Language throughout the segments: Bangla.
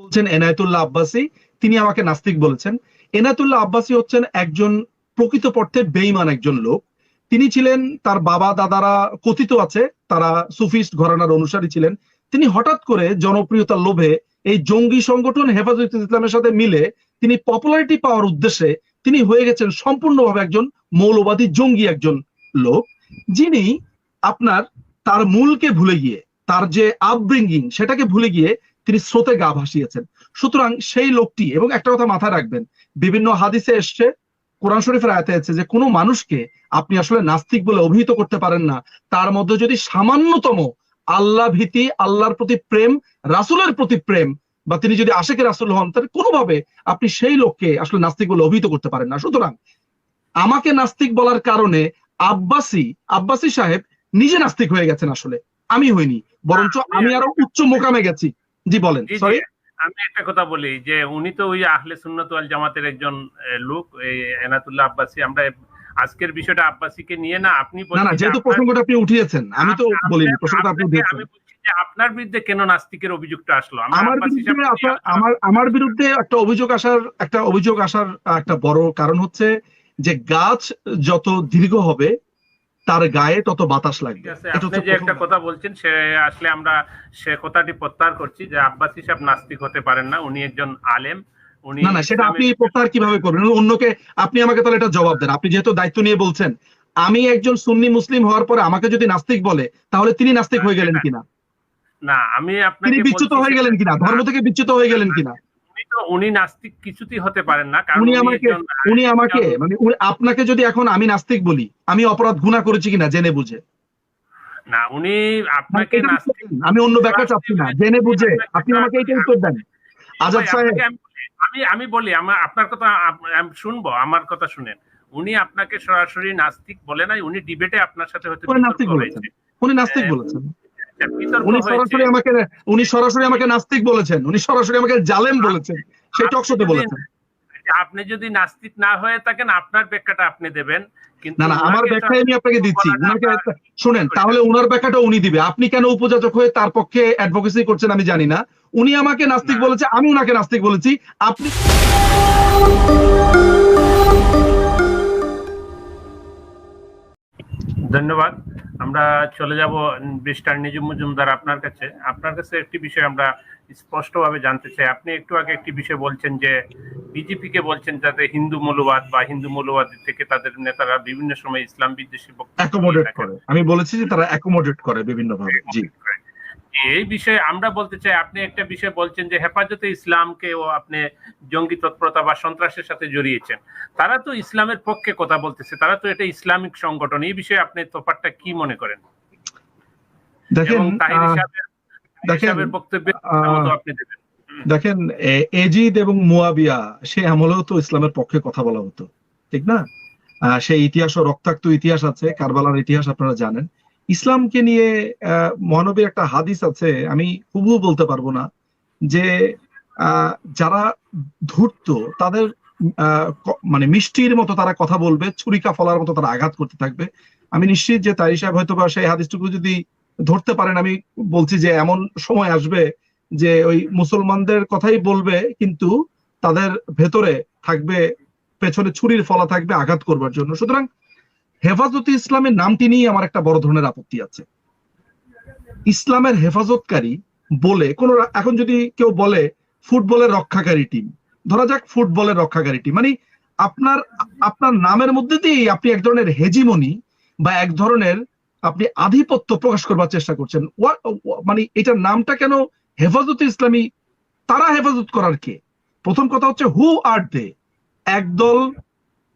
বলছেন এনায়েতুল্লাহ আব্বাসী, তিনি আমাকে নাস্তিক বলেছেন। এনায়েতুল্লাহ আব্বাসী হচ্ছেন একজন প্রকৃতপক্ষে বেইমান একজন লোক। তিনি ছিলেন, তার বাবা দাদারা কথিত আছে, তারা সুফিস্ট ঘরানার অনুসারী ছিলেন। তিনি হঠাৎ করে জনপ্রিয়তার লোভে এই জঙ্গি সংগঠন হেফাজত ইসলামের সাথে মিলে তিনি পপুলারিটি পাওয়ার উদ্দেশ্যে তিনি হয়ে গেছেন সম্পূর্ণভাবে একজন মৌলবাদী জঙ্গি একজন লোক, যিনি আপনার তার মূলকে ভুলে গিয়ে, তার যে আপব্রিঙ্গিং সেটাকে ভুলে গিয়ে তিনি স্রোতে গা ভাসিয়েছেন। সুতরাং সেই লোকটি, এবং একটা কথা মাথায় রাখবেন, বিভিন্ন হাদিসে এসছে, কোরআন শরীফের আয়াতে আছে যে কোনো মানুষকে আপনি আসলে নাস্তিক বলে অভিহিত করতে পারেন না। তার মধ্যে যদি সামান্যতম আল্লাহ ভীতি, আল্লাহর প্রতি প্রেম, রাসুলের প্রতি প্রেম, বা তিনি যদি আশেকে রাসুল হন, তাহলে কোনোভাবে আপনি সেই লোককে আসলে নাস্তিক বলে অভিহিত করতে পারেন না। সুতরাং আমাকে নাস্তিক বলার কারণে আব্বাসি আব্বাসি সাহেব নিজে নাস্তিক হয়ে গেছেন আসলে। আমি হইনি, বরঞ্চ আমি আরও উচ্চ মোকামে গেছি। জি বলেন সরি আমি একটা কথা বলি যে উনি তো ওই আহলে সুন্নত ওয়াল জামাতের একজন লোক এই এনাতুল্লাহ আব্বাসী। আমরা আজকের বিষয়টা আব্বাসীকে নিয়ে না আপনি না না যেহেতু প্রসঙ্গটা আপনি উঠিয়েছেন আমি তো বলিনি প্রসঙ্গটা আপনি উঠিয়েছেন আমি বলছি যে আপনার বিরুদ্ধে কেন নাস্তিকের অভিযোগটা আসলো? আমার বিরুদ্ধে আমার আমার বিরুদ্ধে একটা অভিযোগ আসার একটা অভিযোগ আসার একটা বড় কারণ হচ্ছে যে গাছ যত দীর্ঘ হবে তার গায়ে তত বাতাস লাগবে। আপনি যে একটা কথা বলছেন সে আসলে আমরা সে কথাটি প্রত্যাহার করছি যে আব্বাসী সাহেব নাস্তিক হতে পারেন না উনি একজন আলেম না না সেটা আপনি প্রত্যাহার কীভাবে করবেন? অন্যকে আপনি আমাকে তাহলে এটা জবাব দেন। আপনি যেহেতু দায়িত্ব নিয়ে বলছেন আমি একজন সুন্নি মুসলিম হওয়ার পরে আমাকে যদি নাস্তিক বলে তাহলে তিনি নাস্তিক হয়ে গেলেন কিনা? না আমি তিনি আপনাকে বিচ্যুত হয়ে গেলেন কিনা? ধর্ম থেকে বিচ্যুত হয়ে গেলেন কিনা? তো উনি নাস্তিক কিছুতেই হতে পারেন না কারণ উনি আমাকে উনি আমাকে মানে আপনাকে যদি এখন আমি নাস্তিক বলি আমি অপরাধ গুণা করেছি কিনা জেনে বুঝে। না উনি আপনাকে নাস্তিক আমি অন্য ব্যাখ্যা চাচ্ছি না জেনে বুঝে। আপনি আমাকে এটা উত্তর দেন। আজাদ সাহেব। আমি আমি বলি আমার আপনার কথা শুনব আমার কথা শুনেন। উনি আপনাকে সরাসরি নাস্তিক বলে নাই উনি ডিবেটে আপনার সাথে হয়তো নাস্তিক বলেছেন। উনি নাস্তিক বলেছেন। আচ্ছা, বিতর্ক উনি সরাসরি আমাকে উনি সরাসরি আমাকে নাস্তিক বলেছেন। উনি সরাসরি আমাকে জালেম বলেছেন। সেই টকশোতে বলেছেন। আপনি যদি নাস্তিক না হয়ে থাকেন আপনার ব্যাখ্যাটা আপনি দেবেন। না না আমার ব্যাখ্যা আমি আপনাকে দিচ্ছি। উনাকে শুনেন তাহলে উনার ব্যাখ্যাটা উনি দিবে। আপনি কেন উপযাচক হয়ে তার পক্ষে অ্যাডভোকেসি করছেন আমি জানি না। উনি আমাকে নাস্তিক। বলেছে আমি উনাকে নাস্তিক বলেছি। আপনি ধন্যবাদ। আমরা চলে যাব মিস্টার নিজুম মজুমদার আপনার কাছে। আপনার কাছে একটি বিষয় আমরা স্পষ্টভাবে জানতে চাই। আপনি একটু আগে একটি বিষয় বলছেন যে বিজেপি কে বলছেন যাতে হিন্দু মৌলবাদ বা হিন্দু মৌলবাদ থেকে তাদের নেতারা বিভিন্ন সময় ইসলাম বিদ্বেষী বক্তব্য আমি বলেছি যে তারা অ্যাকোমোডেট করে বিভিন্নভাবে। জি। এই বিষয়ে আমরা বলতে চাই আপনি একটা বিষয় বলছেন যে হেফাজতে ইসলামকে ও আপনি জঙ্গি তৎপরতা বা সন্ত্রাসের সাথে জড়িয়েছেন। তারা তো ইসলামের পক্ষে কথা বলতেছে তারা তো এটা ইসলামিক সংগঠন এই বিষয়ে আপনি তোফারটা কি মনে করেন? দেখেন সাহেবের দেখেন, সাহেবের বক্তব্যের আপনি দেবেন। দেখেন এজিদ এবং মুয়াবিয়া সে আমলেও তো ইসলামের পক্ষে কথা বলা হতো ঠিক না? সেই ইতিহাস ও রক্তাক্ত ইতিহাস আছে কারবালার ইতিহাস আপনারা জানেন। ইসলামকে নিয়ে মহানবীর একটা হাদিস আছে, আমি হুবহু বলতে পারব না, যে যারা ধূর্ত, তাদের মানে মিষ্টির মতো তারা কথা বলবে ছুরিকা ফলার মতো তারা আঘাত করতে থাকবে। আমি নিশ্চিত যে তাই সাহেব হয়তো বা সেই হাদিসটুকু যদি ধরতে পারেন, আমি বলছি যে এমন সময় আসবে যে ওই মুসলমানদের কথাই বলবে, কিন্তু তাদের ভেতরে থাকবে, পেছনে ছুরির ফলা থাকবে আঘাত করবার জন্য। সুতরাং হেফাজতে ইসলামের নামটি নিয়ে আমার একটা বড় ধরনের আপত্তি আছে। ইসলামের হেফাজতকারী বলে কোন এখন যদি কেউ বলে ফুটবলের রক্ষাকারী টিম, ধরা যাক ফুটবলের রক্ষাকারী টিম। মানে আপনার আপনার নামের মধ্যে দিয়েই আপনি এক ধরনের হেজিমনি বা এক ধরনের আপনি আধিপত্য প্রকাশ করবার চেষ্টা করছেন। মানে এটার নামটা কেন হেফাজত ইসলামী, তারা হেফাজত করার কে? প্রথম কথা হচ্ছে হু আর দে একদল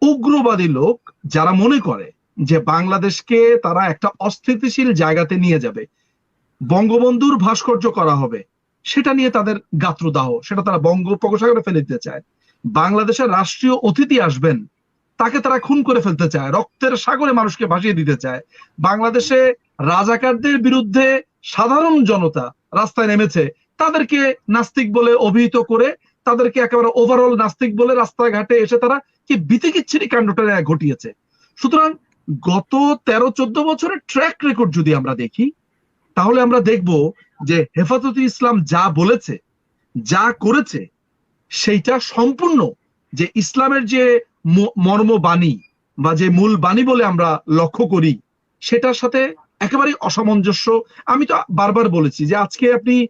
উগ্রবাদী লোক যারা মনে করে যে বাংলাদেশকে তারা একটা অস্থিতিশীল জায়গাতে নিয়ে যাবে, বঙ্গবন্ধুর ভাস্কর্য করা হবে, সেটা নিয়ে তাদের গাত্রদাহ, সেটা তারা বঙ্গোপসাগরে ফেলে দিতে চায়। বাংলাদেশের রাষ্ট্রীয় অতিথি আসবেন, তাকে তারা খুন করে ফেলতে চায়, রক্তের সাগরে মানুষকে ভাসিয়ে দিতে চায়। বাংলাদেশে রাজাকারদের বিরুদ্ধে সাধারণ জনতা রাস্তায় নেমেছে, তাদেরকে নাস্তিক বলে অভিহিত করে তাদেরকে একেবারে ওভারঅল নাস্তিক বলে রাস্তাঘাটে এসে তারা কি বিতিকিচ্ছিরি কাণ্ডটা ঘটিয়েছে? সুতরাং গত তেরো চোদ্দ বছরের ট্র্যাক রেকর্ড যদি আমরা দেখি, তাহলে আমরা দেখব যে হেফাজতে ইসলাম যা বলেছে, যা করেছে, সেইটা সম্পূর্ণ যে ইসলামের যে ম- মর্মবাণী বা যে মূল বাণী বলে আমরা লক্ষ্য করি, সেটার সাথে একেবারে অসামঞ্জস্য। আমি তো বারবার বলেছি যে আজকে আপনি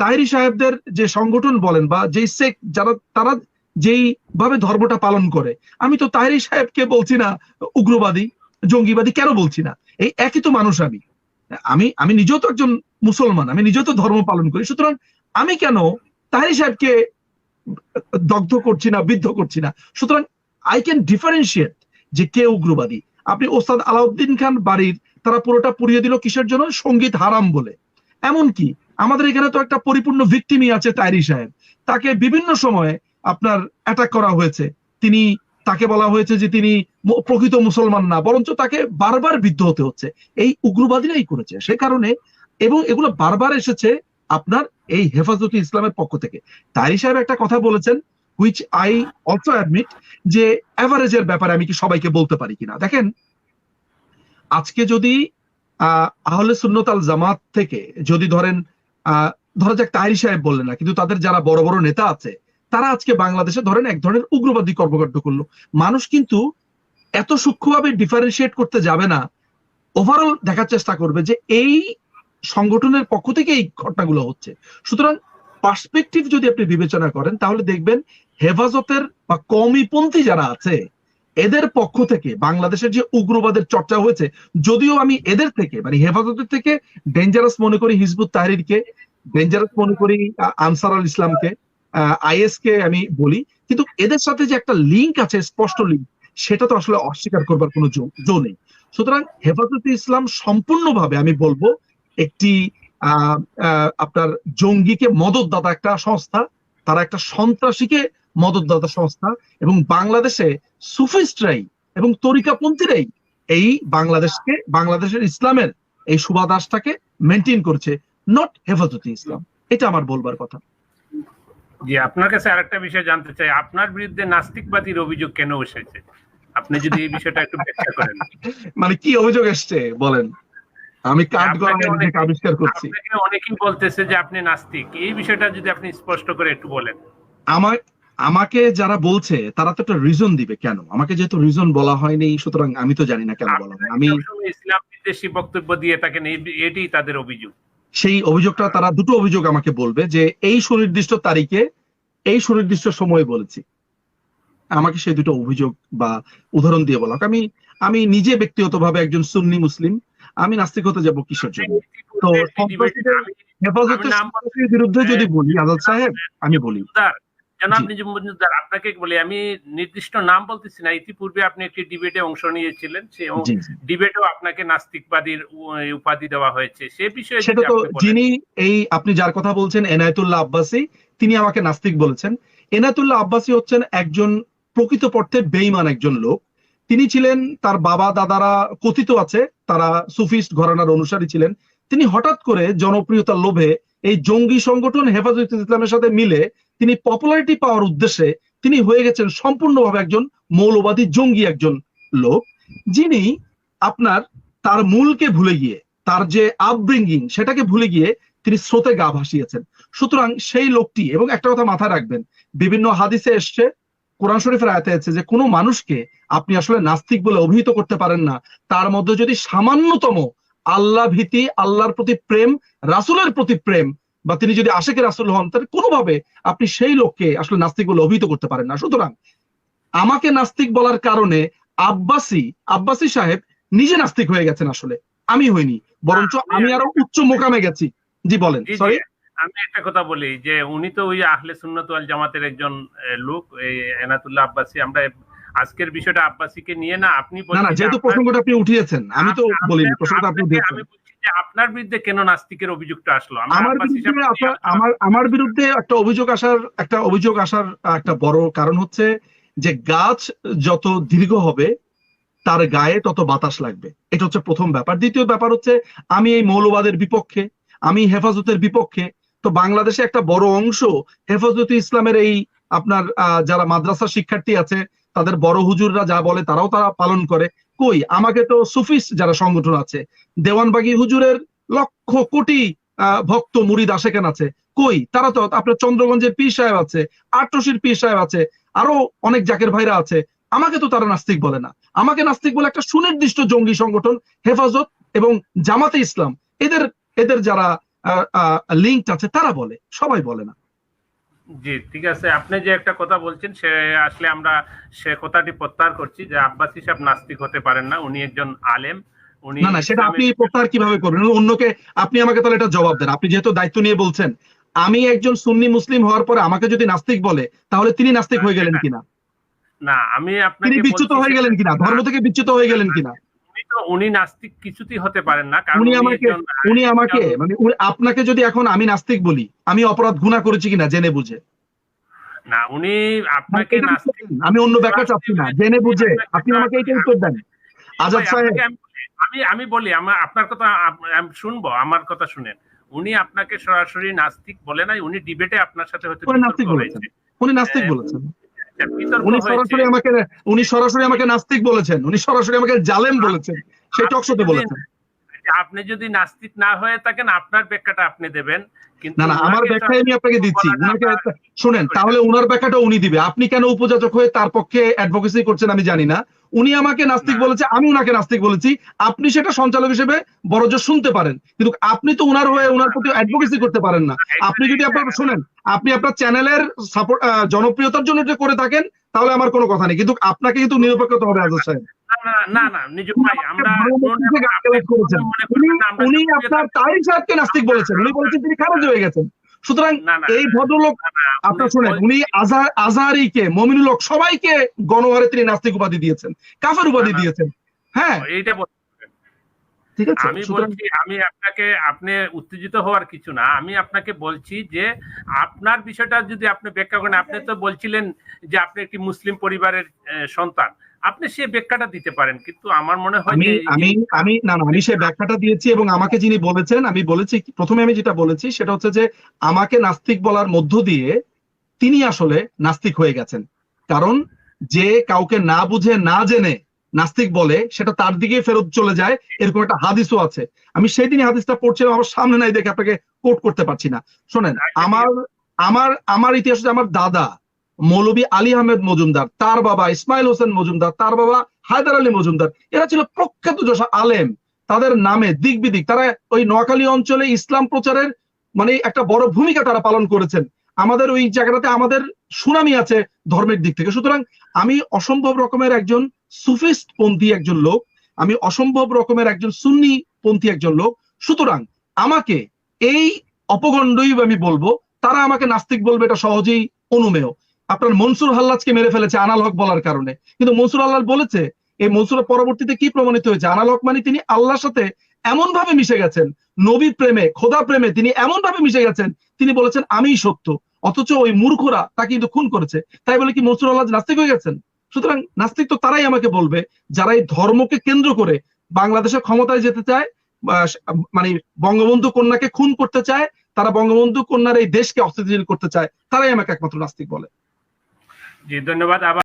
তাহেরি সাহেবদের যে সংগঠন বলেন বা যেই সেক যারা, তারা যেই ভাবে ধর্মটা পালন করে, আমি তো তাহেরি সাহেবকে বলছি না উগ্রবাদী, জঙ্গিবাদী কেন বলছি না? এই একই তো মানুষ আমি। আমি আমি নিজেও তো একজন মুসলমান, আমি নিজেও তো ধর্ম পালন করি, সুতরাং আমি কেন তাহেরি সাহেবকে দগ্ধ করছি না, বিদ্ধ করছি না? সুতরাং আই ক্যান ডিফারেন্সিয়েট যে কে উগ্রবাদী। আপনি ওস্তাদ আলাউদ্দিন খান বাড়ির, তারা পুরোটা পুড়িয়ে দিল কিসের জন্য? সংগীত হারাম বলে। এমনকি আমাদের এখানে তো একটা পরিপূর্ণ ভিক্টিমই আছে তাইরি সাহেব। তাকে বিভিন্ন সময়ে আপনার অ্যাটাক করা হয়েছে। তিনি, তাকে বলা হয়েছে যে তিনি প্রকৃত মুসলমান না, বরঞ্চ তাকে বারবার বিদ্ধ হতে হচ্ছে। এই উগ্রবাদীরাই করেছে। সে কারণে এবং এগুলো বারবার এসেছে আপনার এই হেফাজতে ইসলামের পক্ষ থেকে। তাইরি সাহেব একটা কথা বলেছেন হুইচ আই অলসো অ্যাডমিট যে অ্যাভারেজের ব্যাপারে আমি কি সবাইকে বলতে পারি কিনা। দেখেন, আজকে যদি আহলে সুন্নত আল জামাত থেকে যদি ধরেন ধরা যাক তাইরি সাহেব বললেন না, কিন্তু তাদের যারা বড় বড় নেতা আছে, তারা আজকে বাংলাদেশে ধরেন এক ধরনের উগ্রবাদী কর্মকাণ্ড করল। মানুষ কিন্তু এত সূক্ষ্মভাবে ডিফারেন্সিয়েট করতে যাবে না ওভারঅল দেখার চেষ্টা করবে যে এই সংগঠনের পক্ষ থেকে এই ঘটনাগুলো হচ্ছে। সুতরাং পার্সপেক্টিভ যদি আপনি বিবেচনা করেন, তাহলে দেখবেন হেফাজতের বা কমিপন্থী যারা আছে এদের পক্ষ থেকে বাংলাদেশের যে উগ্রবাদের চর্চা হয়েছে, যদিও আমি এদের থেকে মানে হেফাজতের থেকে ডেঞ্জারাস মনে করি হিজবুত তাহরিরকে ডেঞ্জারাস মনে করি আনসার আল ইসলামকে আইএস কে আমি বলি, কিন্তু এদের সাথে যে একটা লিঙ্ক আছে, স্পষ্ট লিঙ্ক সেটা তো আসলে অস্বীকার করবার কোনো জো নেই। সুতরাং হেফাজতে ইসলাম সম্পূর্ণভাবে আমি বলব, একটি আপনার জঙ্গিকে মদতদাতা একটা সংস্থা, তারা একটা সন্ত্রাসীকে মদতদাতা সংস্থা এবং বাংলাদেশে সুফিস্টরাই এবং তরিকাপন্থীরাই এই বাংলাদেশকে বাংলাদেশের ইসলামের এই সুবাদাসটাকে মেনটেন করছে নট হেফাজতে ইসলাম। এটা আমার বলবার কথা। জি আপনার কাছে আরেকটা বিষয় জানতে চাই। আপনার বিরুদ্ধে নাস্তিকবাদীর অভিযোগ কেন এসেছে? আপনি যদি এই বিষয়টা একটু ব্যাখ্যা করেন। মানে কি অভিযোগ এসছে বলেন। আমি কাঠ নিজেকে আবিষ্কার করছি। অনেকেই বলতেছে যে আপনি নাস্তিক। এই বিষয়টা যদি আপনি স্পষ্ট করে একটু বলেন। আমার আমাকে যারা বলছে তারা তো একটা রিজন দিবে কেন? আমাকে যেহেতু রিজন বলা হয়নি সুতরাং আমি তো জানি না কেন বলা হয় আমি ইসলাম বিদ্বেষী বক্তব্য দিয়ে থাকেন এই- এটি তাদের অভিযোগ। সেই অভিযোগটা তারা দুটো অভিযোগ আমাকে বলবে যে এই সুনির্দিষ্ট তারিখে এই সুনির্দিষ্ট সময়ে বলেছি। আমাকে সেই দুটো অভিযোগ বা উদাহরণ দিয়ে বলা হোক। আমি আমি নিজে ব্যক্তিগতভাবে একজন সুন্নি মুসলিম। আমি নাস্তিক হতে যাব কিসের জন্য? তো হেফাজতের বিরুদ্ধে যদি বলি আজাদ সাহেব আমি বলি। জনাব জি। নিজুম মজুমদার আপনাকে বলি আমি নির্দিষ্ট নাম বলতেছি না ইতিপূর্বে আপনি একটি ডিবেটে অংশ নিয়েছিলেন সে। ডিবেটেও আপনাকে নাস্তিকবাদীর উপাধি দেওয়া হয়েছে। সে বিষয়ে সেটা তো যিনি এই আপনি যার কথা বলছেন এনায়েতুল্লাহ আব্বাসী তিনি আমাকে নাস্তিক বলেছেন। এনায়েতুল্লাহ আব্বাসী হচ্ছেন একজন প্রকৃতপক্ষে বেইমান একজন লোক। তিনি ছিলেন তার বাবা দাদারা কথিত আছে তারা সুফিস্ট ঘরানার অনুসারী ছিলেন। তিনি হঠাৎ করে জনপ্রিয়তার লোভে এই জঙ্গি সংগঠন হেফাজত ইসলামের সাথে মিলে তিনি পপুলারিটি পাওয়ার উদ্দেশ্যে তিনি হয়ে গেছেন সম্পূর্ণভাবে একজন মৌলবাদী জঙ্গি একজন লোক, যিনি আপনার তার মূলকে ভুলে গিয়ে, তার যে আপব্রিঙ্গিং সেটাকে ভুলে গিয়ে তিনি স্রোতে গা ভাসিয়েছেন। সুতরাং সেই লোকটি, এবং একটা কথা মাথায় রাখবেন, বিভিন্ন হাদিসে এসছে, কোরআন শরীফের আয়াতে আছে যে কোনো মানুষকে আপনি আসলে নাস্তিক বলে অভিহিত করতে পারেন না। তার মধ্যে যদি সামান্যতম আল্লাহ ভীতি আল্লাহর প্রতি প্রেম রাসূলের প্রতি প্রেম বা তিনি যদি আশেকের রাসূল হন তাহলে কোনোভাবে আপনি সেই লোককে আসলে নাস্তিক বলে অভিহিত করতে পারেন না। সুতরাং আমাকে নাস্তিক বলার কারণে আব্বাসি আব্বাসি সাহেব নিজে নাস্তিক হয়ে গেছেন আসলে। আমি হইনি বরঞ্চ আমি আরও উচ্চ মোকামে গেছি। জি বলেন সরি আমি একটা কথা বলি যে উনি তো ওই আহলে সুন্নত ওয়াল জামাতের একজন লোক এই এনাতুল্লাহ আব্বাসী। আমরা আজকের বিষয়টা আব্বাসীকে নিয়ে না আপনি না যেহেতু প্রসঙ্গটা আপনি উঠিয়েছেন আমি তো বলিনি প্রসঙ্গটা আপনি উঠিয়েছেন। আপনার বিরুদ্ধে কেন নাস্তিকের অভিযোগটা আসলো? আমার বিরুদ্ধে আমার আমার বিরুদ্ধে একটা অভিযোগ আসার একটা অভিযোগ আসার একটা বড় কারণ হচ্ছে যে গাছ যত দীর্ঘ হবে তার গায়ে তত বাতাস লাগবে। এটা হচ্ছে প্রথম ব্যাপার। দ্বিতীয় ব্যাপার হচ্ছে আমি এই মৌলবাদের বিপক্ষে আমি হেফাজতের বিপক্ষে তো বাংলাদেশে একটা বড় অংশ হেফাজতে ইসলামের এই আপনার আহ, যারা মাদ্রাসা শিক্ষার্থী আছে তাদের বড় হুজুররা যা বলে তারাও তারা পালন করে। কই? আমাকে তো সুফিস যারা সংগঠন আছে দেওয়ানবাগি হুজুরের লক্ষ কোটি ভক্ত মুরিদ আশেকেন আছে। কই? তারা তো আপনার চন্দ্রগঞ্জের পীর সাহেব আছে আটরশির পীর সাহেব আছে, আরও অনেক জাকের ভাইরা আছে। আমাকে তো তারা নাস্তিক বলে না। আমাকে নাস্তিক বলে একটা সুনির্দিষ্ট জঙ্গি সংগঠন, হেফাজত এবং জামাতে ইসলাম। এদের এদের যারা লিঙ্ক আছে, তারা বলে। সবাই বলে না। জি ঠিক আছে। আপনি যে একটা কথা বলছেন সে আসলে আমরা সে কথাটি প্রত্যাহার করছি যে আব্বাসি সাহেব নাস্তিক হতে পারেন না। উনি একজন আলেম। উনি না না সেটা আপনি প্রত্যাহার কীভাবে করবেন? অন্যকে আপনি আমাকে তাহলে এটা জবাব দেন। আপনি যেহেতু দায়িত্ব নিয়ে বলছেন আমি একজন সুন্নি মুসলিম হওয়ার পরে আমাকে যদি নাস্তিক বলে তাহলে তিনি নাস্তিক হয়ে গেলেন কিনা? না আমি আপনাকে বিচ্যুত হয়ে গেলেন কিনা? ধর্ম থেকে বিচ্যুত হয়ে গেলেন কিনা? উনি নাস্তিক কিছুতেই হতে পারেন না কারণ উনি আমাকে উনি আমাকে মানে আপনাকে যদি এখন আমি নাস্তিক বলি আমি অপরাধ গুণা করেছি কিনা জেনে বুঝে। না উনি আপনাকে নাস্তিক আমি অন্য ব্যাখ্যা চাচ্ছি না জেনে বুঝে। আপনি আমাকে এটা উত্তর দেন। আজাদ সাহেব। আমি আমি বলি আমার আপনার কথা শুনব আমার কথা শুনেন। উনি আপনাকে সরাসরি নাস্তিক বলে নাই উনি ডিবেটে আপনার সাথে হয়তো উনি নাস্তিক বলেছেন। উনি নাস্তিক বলেছেন। উনি সরাসরি আমাকে উনি সরাসরি আমাকে নাস্তিক বলেছেন উনি সরাসরি আমাকে জালেম বলেছেন সেই টক বলেছেন। আপনি যদি নাস্তিক না হয়ে থাকেন আপনার ব্যাখ্যাটা আপনি দেবেন কিন্তু না না আমার ব্যাখ্যা আমি আপনাকে দিচ্ছি। উনাকে শুনেন তাহলে উনার ব্যাখ্যাটা উনি দিবে। আপনি কেন উপযাচক হয়ে তার পক্ষে অ্যাডভোকেসি করছেন আমি জানি না। উনি আমাকে নাস্তিক। বলেছে আমি উনাকে নাস্তিক বলেছি। আপনি সেটা সঞ্চালক হিসেবে বড়জোর শুনতে পারেন। কিন্তু আপনি তো উনার হয়ে উনার প্রতি অ্যাডভোকেসি করতে পারেন না। আপনি যদি আপনার শুনেন আপনি আপনার চ্যানেলের সাপোর্ট জনপ্রিয়তার জন্য এটা করে থাকেন তাহলে আমার কোনো কথা নেই। কিন্তু আপনাকে কিন্তু নিরপেক্ষ হতে হবে আজাদ সাহেব। না, না ভাই আমরা উনি আপনার তারিক সাহেবকে নাস্তিক বলেছেন। উনি বলেছেন তিনি খারাজ হয়ে গেছেন। সুতরাং এই ভদ্রলোক আপনার শুনেন উনি আজহার আজহারিকে মমিনুল হক সবাইকে গণহারে তিনি নাস্তিক উপাধি দিয়েছেন কাফের উপাধি। দিয়েছেন হ্যাঁ। এইটা ঠিক আছে আমি বলছি আমি আপনাকে আপনি উত্তেজিত হওয়ার কিছু না আমি আপনাকে বলছি যে আপনার বিষয়টা যদি আপনি ব্যাখ্যা করেন আপনি তো বলছিলেন যে আপনি একটি মুসলিম পরিবারের সন্তান। আপনি সে ব্যাখ্যাটা দিতে পারেন কিন্তু আমার মনে হয় আমি আমি আমি না না আমি সেই ব্যাখ্যাটা দিয়েছি এবং আমাকে যিনি বলেছেন আমি বলেছি প্রথমে আমি যেটা বলেছি সেটা হচ্ছে যে আমাকে নাস্তিক বলার মধ্য দিয়ে তিনি আসলে নাস্তিক হয়ে গেছেন। কারণ যে কাউকে না বুঝে না জেনে নাস্তিক বলে সেটা তার দিকে ফেরত চলে যায় এরকম একটা হাদিসও আছে। আমি সেই দিনই হাদিসটা পড়ছিলাম আমার সামনে নাই দেখে আপনাকে কোট করতে পারছি না। শোনেন আমার আমার আমার ইতিহাস আমার দাদা। মৌলবী আলী আহমেদ মজুমদার, তার বাবা ইসমাইল হোসেন মজুমদার, তার বাবা হায়দার আলী মজুমদার। এরা ছিল প্রখ্যাত যশা আলেম। তাদের নামে দিক বিদিক, তারা ওই নোয়াখালী অঞ্চলে ইসলাম প্রচারের মানে একটা বড় ভূমিকা তারা পালন করেছেন। আমাদের ওই জায়গাটাতে আমাদের সুনামি আছে ধর্মের দিক থেকে। সুতরাং আমি অসম্ভব রকমের একজন সুফিস্ট পন্থী একজন লোক, আমি অসম্ভব রকমের একজন সুন্নি পন্থী একজন লোক। সুতরাং আমাকে এই অপগণ্ডই আমি বলব, তারা আমাকে নাস্তিক বলবে এটা সহজেই অনুমেয়। আপনার মনসুর হাল্লাজকে মেরে ফেলেছে আনাল হক বলার কারণে। কিন্তু মনসুর আল্লাহ বলেছে, এই মনসুরের পরবর্তীতে কি প্রমাণিত হয়েছে? আনাল হক মানে তিনি আল্লাহর সাথে এমন ভাবে মিশে গেছেন নবী প্রেমে, খোদা প্রেমে তিনি এমন ভাবে মিশে গেছেন, তিনি বলেছেন, আমিই সত্য। অথচ ওই মূর্খরা তাকে কিন্তু খুন করেছে। তাই বলে কি মনসুর আল্লাহ নাস্তিক হয়ে গেছেন? সুতরাং নাস্তিক তো তারাই আমাকে বলবে, যারা এই ধর্মকে কেন্দ্র করে বাংলাদেশের ক্ষমতায় যেতে চায় মানে বঙ্গবন্ধু কন্যাকে খুন করতে চায়, তারা বঙ্গবন্ধু কন্যার এই দেশকে অস্থিতিশীল করতে চায়, তারাই আমাকে একমাত্র নাস্তিক বলে। জি ধন্যবাদ আবার